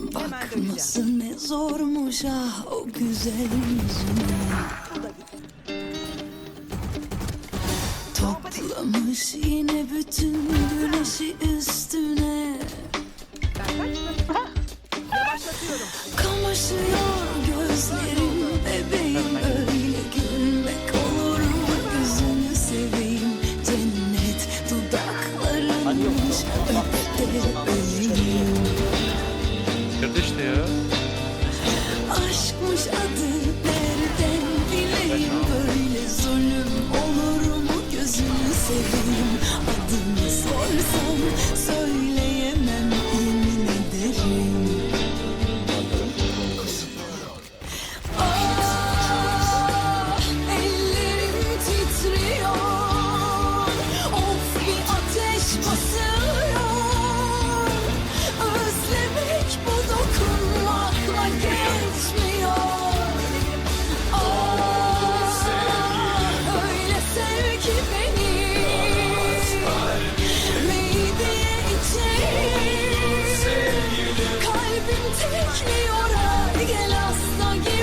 Bakması ne zormuş ah o güzel yüzüne. Toplamış yine bütün güneşi üstüne. Kamaşıyor gözlerim bebeğim öyle gülmek olur mu? Gözünü seveyim cennet dudaklarınmış. Öp de Nerede işte ya? Aşkmış adı nereden bileyim? Böyle zulüm olur mu gözünü seveyim? Adını sorsam söyleyemem yemin ederim. Ah ellerim titriyor. Of bir ateş basıyor Tekliyor hadi gel asla gel.